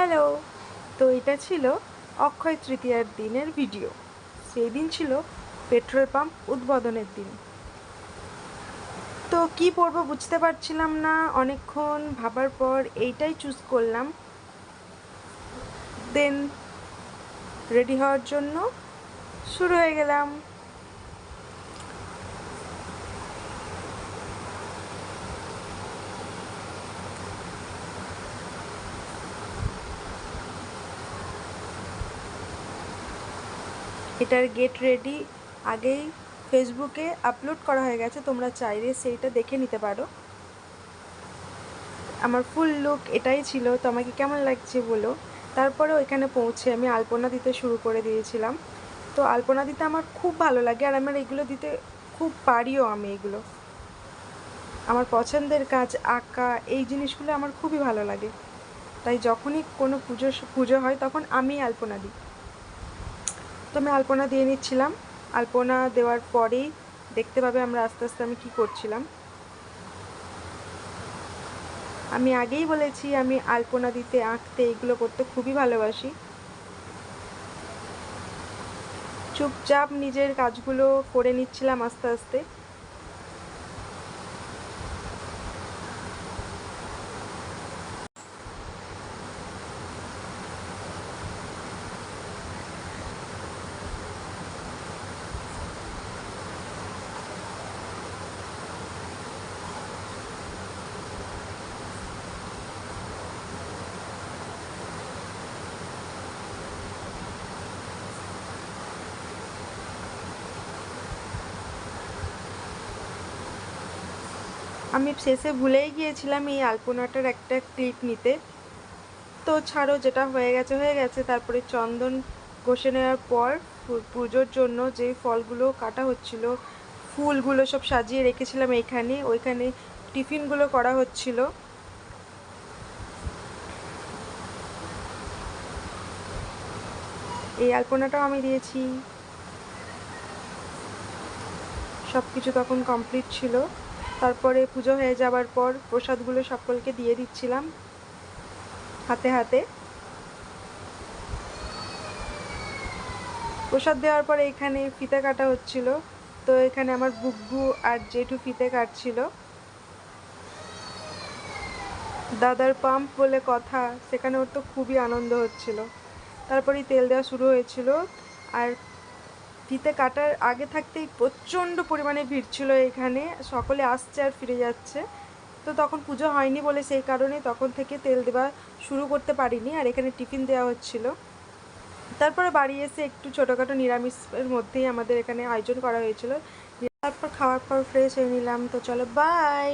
Hello তো এটা ছিল অক্ষয় তৃতীয়ার দিনের ভিডিও সেই দিন ছিল পেট্রোল পাম্প উদ্বোধনের দিন। তো কি পরবো বুঝতে পারছিলাম না, অনেকক্ষণ ভাবার পর এইটাই চুজ করলাম। দেন রেডি হওয়ার জন্য শুরু হয়ে গেলাম। এটার গেট রেডি আগেই ফেসবুকে আপলোড করা হয়ে গেছে, তোমরা চাইলে সেইটা দেখে নিতে পারো। আমার ফুল লুক এটাই ছিল, তো আমাকে কেমন লাগছে বলো? তারপরে ওইখানে পৌঁছে আমি আলপনা দিতে শুরু করে দিয়েছিলাম। তো আলপনা দিতে আমার খুব ভালো লাগে, আর আমার এগুলো দিতে খুব পারিও আমি এগুলো। আমার পছন্দের কাজ আঁকা, এই জিনিসগুলো আমার খুবই ভালো লাগে। তাই যখনই কোনো পুজো পুজো হয় তখন আমি আলপনা দিই। তো আমি আলপনা দিয়ে নিচ্ছিলাম। আলপনা দেওয়ার পরেই দেখতে পাবে আমরা আস্তে আস্তে আমি কি করছিলাম। আমি আগেই বলেছি আমি আলপনা দিতে, আঁকতে এগুলো করতে খুবই ভালোবাসি। চুপচাপ নিজের কাজগুলো করে নিচ্ছিলাম আস্তে আস্তে। আমি শেষে ভুলেই গিয়েছিলাম এই আলপনাটার একটা ক্লিপ নিতে। তো ছাড়ো, যেটা হয়ে গেছে হয়ে গেছে। তারপরে চন্দন ঘষে নেওয়ার পর পুজোর জন্য যে ফলগুলো কাটা হচ্ছিল, ফুলগুলো সব সাজিয়ে রেখেছিলাম এইখানে ওইখানে টিফিনগুলো করা হচ্ছিল। এই আলপনাটাও আমি দিয়েছি। সব কিছু তখন কমপ্লিট ছিল। তারপরে পুজো হয়ে যাবার পর প্রসাদগুলো সকলকে দিয়ে দিচ্ছিলাম। হাতে হাতে। প্রসাদ দেওয়ার পরে এখানে ফিতে কাটা হচ্ছিল। তো এখানে আমার বুকবু আর জেঠু ফিতে কাটছিল। দাদার পাম্প বলে কথা, সেখানে ওর তো খুবই আনন্দ হচ্ছিল। তারপরেই তেল দেওয়া শুরু হয়েছিল। আর ফিতে কাটার আগে থাকতেই প্রচণ্ড পরিমাণে ভিড় ছিল এখানে। সকলে আসছে আর ফিরে যাচ্ছে। তো তখন পুজো হয়নি বলে সেই কারণে তখন থেকে তেল দেওয়া শুরু করতে পারিনি আর এখানে টিফিন দেওয়া হচ্ছিল। তারপরে বাড়ি এসে একটু ছোটোখাটো নিরামিষের মধ্যেই আমাদের এখানে আয়োজন করা হয়েছিল। তারপর খাওয়ার পর ফ্রেশ হয়ে নিলাম। তো চলো বাই